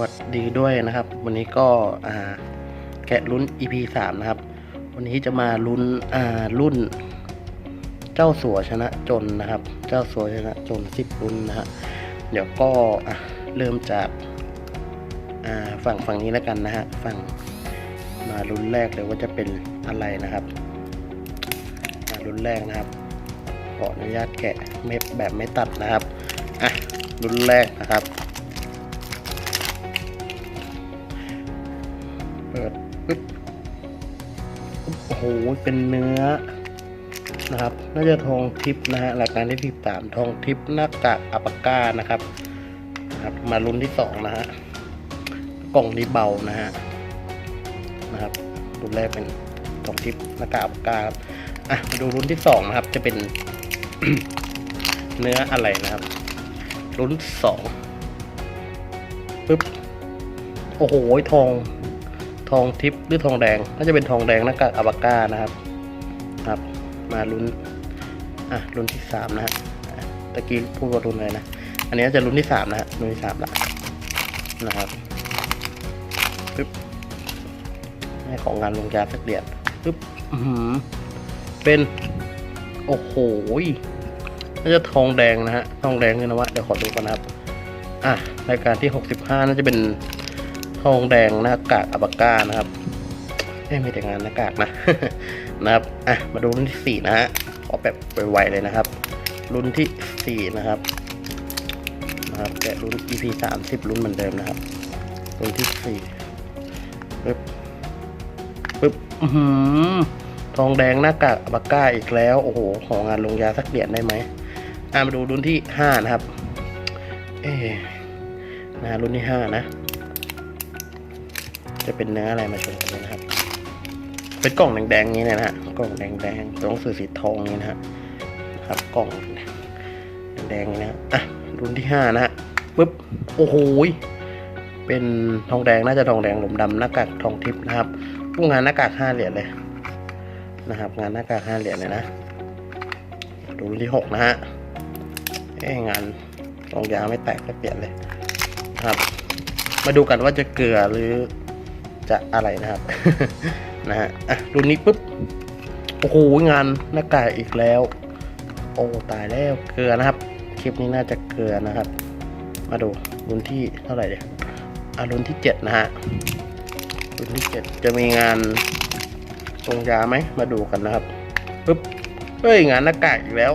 วัสดีด้วยนะครับ วันนี้ก็แกะรุ่น EP สามนะครับ วันนี้จะมาลุ้นอ่ารุ่น เจ้าสัวชนะจนนะครับ เจ้าสัวชนะจนสิบรุ่นนะฮะเดี๋ยวก็เริ่มจากอ่าฝั่งฝั่งนี้แล้วกันนะฮะฝั่งมารุ่นแรกเลยว่าจะเป็นอะไรนะครับมารุ่นแรกนะครับขออนุญาตแกะไม่แบบไม่ตัดนะครับอะรุ่นแรกนะครับ เปิดปึ๊บโอ้โห เป็นเนื้อนะครับ น่าจะทองทิพย์นะฮะรายการที่สิบสามทองทิพย์หน้ากากอัปปาก้านะครับนะครับ มาลุ้นที่สองนะฮะ กล่องนี้เบานะฮะ นะครับ รุ่นแรกเป็นทองทิพย์หน้ากากอัปปาก้าครับอะ มาดูรุ่นที่สองนะครับ จะเป็นเนื้ออะไรนะครับ รุ่นสองปึ๊บ โอ้โห ทอง ทองทิพย์หรือทองแดงน่าจะเป็นทองแดงหน้ากากอาบาก้านะครับครับ มาลุ้นอะรุ่นที่สามนะฮะตะกี้พูดว่ารุ่นอะไรนะ อันนี้จะรุ่นที่สามนะฮะรุ่นที่สามละนะครับปึ๊บให้ของงานลงยาสักเดียดปึ๊บอือหือเป็น โอ้โหน่าจะทองแดงนะฮะทองแดงเนี่ยนะวะเดี๋ยวขอดูกันนะครับ อะรายการที่หกสิบห้าน่าจะเป็น ทองแดงหน้ากากอัปาก้านะครับเอ้ยไม่แต่งานหน้ากากนะนะครับอะมาดูรุ่นที่สี่นะฮะขอแบบไวๆเลยนะครับ รุ่นที่สี่นะครับนะครับแกะรุ่น EP สามสิบรุ่นเหมือนเดิมนะครับ รุ่นที่สี่ปึ๊บปึ๊บอือหือทองแดงหน้ากากอัปาก้าอีกแล้ว โอ้โห ของงานลงยาสักเหรียญได้ไหมอะมาดูรุ่นที่ห้านะครับ เอ๊ะนะรุ่นที่ห้านะ จะเป็นเนื้ออะไรมาชมกันเลยนะครับ เป็นกล่องแดงๆนี้นะฮะกล่องแดงๆตัวหนังสือสีทองนี้นะฮะครับกล่องแดงๆนี้นะอะรุ่นที่ห้านะฮะปึ๊บโอ้โหเป็นทองแดงน่าจะทองแดงหลมดำหน้ากากทองทิพย์นะครับพวกงานหน้ากากห้าเหรียญเลยนะครับ งานหน้ากากห้าเหรียญเลยนะรุ่นที่หกนะฮะเอ้งานรองยาไม่แตกไม่เปลี่ยนเลยนะครับ มาดูกันว่าจะเกลือหรือ จะอะไรนะครับนะฮะอะรุ่นนี้ปุ๊บโอ้โหงานหน้ากากอีกแล้ว โอ้ตายแล้วเกลือนะครับ คลิปนี้น่าจะเกลือนะครับ มาดูรุ่นที่เท่าไหร่เดี๋ยวอะรุ่นที่เจ็ดนะฮะรุ่นที่เจ็ดจะมีงานตรงยาไหมมาดูกันนะครับปุ๊บเฮ้ยงานหน้ากากอีกแล้ว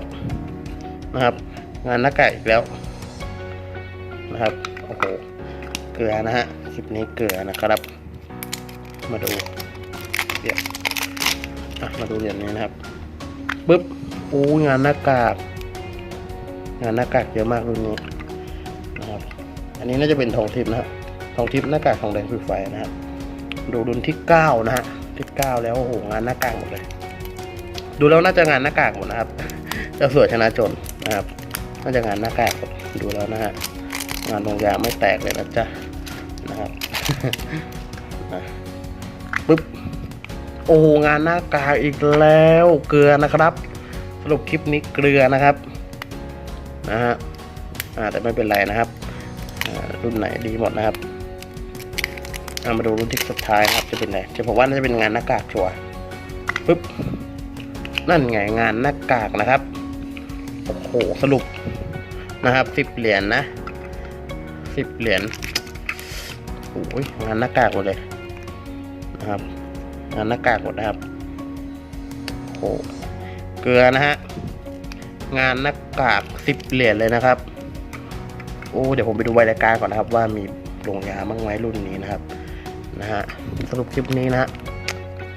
นะครับ งานหน้ากากอีกแล้วนะครับโอ้โหเกลือนะฮะคลิปนี้เกลือนะครับ มาดูเดี๋ยวอะมาดูเหรียญนี้นะครับปึ๊บอู้งานหน้ากาก งานหน้ากากเยอะมากรุ่นนี้นะครับอันนี้น่าจะเป็นทองทิพย์นะฮะทองทิพย์หน้ากากทองแดงผิวไฟนะครับดูรุ่นที่เก้านะฮะที่เก้าแล้วโอ้โหงานหน้ากากหมดเลย ดูแล้วน่าจะงานหน้ากากหมดนะครับเจะสวยชนะจนนะครับน่าจะงานหน้ากากหมดดูแล้วนะฮะงานลงยาไม่แตกเลยนะจ๊ะนะครับ ปึ๊บโอ้โหงานหน้ากากอีกแล้วเกลือนะครับ สรุปคลิปนี้เกลือนะครับนะฮะแต่ไม่เป็นไรนะครับรุ่นไหนดีหมดนะครับเอามาดูรุ่นที่สุดท้ายครับจะเป็นไหนจะผมว่าน่าจะเป็นงานหน้ากากชัวร์ปึ๊บนั่นไงงานหน้ากากนะครับโอ้โหสรุปนะครับสิบเหรียญนะสิบเหรียญโอ้ยงานหน้ากากหมดเลย นะครับงานหน้ากากหมดนะครับโอ้เกลือนะฮะงานหน้ากากสิบเหรียญเลยนะครับโอ้เดี๋ยวผมไปดูใบรายการก่อนนะครับ ว่ามีลงยาบ้างไหมรุ่นนี้นะครับนะฮะสรุปคลิปนี้นะฮะ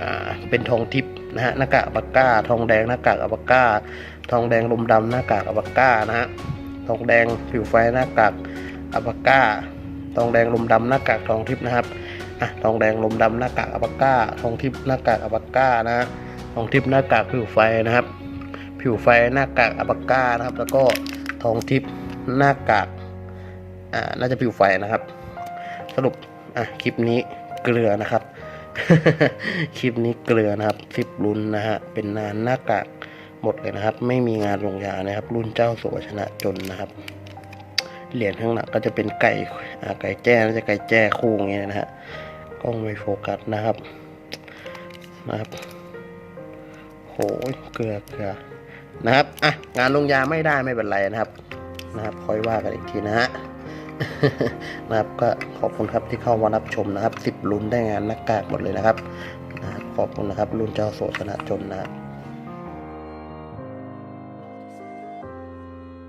อ่าเป็นทองทิพย์นะฮะหน้ากากอัปปาก้า ทองแดงหน้ากากอัปปาก้า ทองแดงลมดำหน้ากากอัปปาก้านะฮะทองแดงผิวไฟหน้ากากอัปปาก้า ทองแดงลมดำหน้ากากทองทิพย์นะครับ อะทองแดงลมดำหน้ากากอัปปาก้า ทองทิพย์หน้ากากอัปปาก้านะฮะทองทิพย์หน้ากากผิวไฟนะครับ ผิวไฟหน้ากากอัปปาก้านะครับ แล้วก็ทองทิพย์หน้ากากอ่าน่าจะผิวไฟนะครับ สรุปอะคลิปนี้เกลือนะครับ คลิปนี้เกลือนะครับสิบรุ่นนะฮะเป็นงานหน้ากากหมดเลยนะครับ ไม่มีงานลงยานะครับ รุ่นเจ้าสัวชนะจนนะครับเหรียญข้างหลังก็จะเป็นไก่ไก่แจ้น่าจะไก่แจ้คู่อย่างเงี้ยนะฮะ กล้องไม่โฟกัสนะครับนะครับโหยเกลือเกลือนะครับอะงานลงยาไม่ได้ไม่เป็นไรนะครับนะครับค่อยว่ากันอีกทีนะฮะนะครับก็ขอบคุณครับที่เข้ามารับชมนะครับสิบลุ้นได้งานนักกากหมดเลยนะครับนะครับขอบคุณนะครับรุ่นเจ้าโสชนจนนะครับ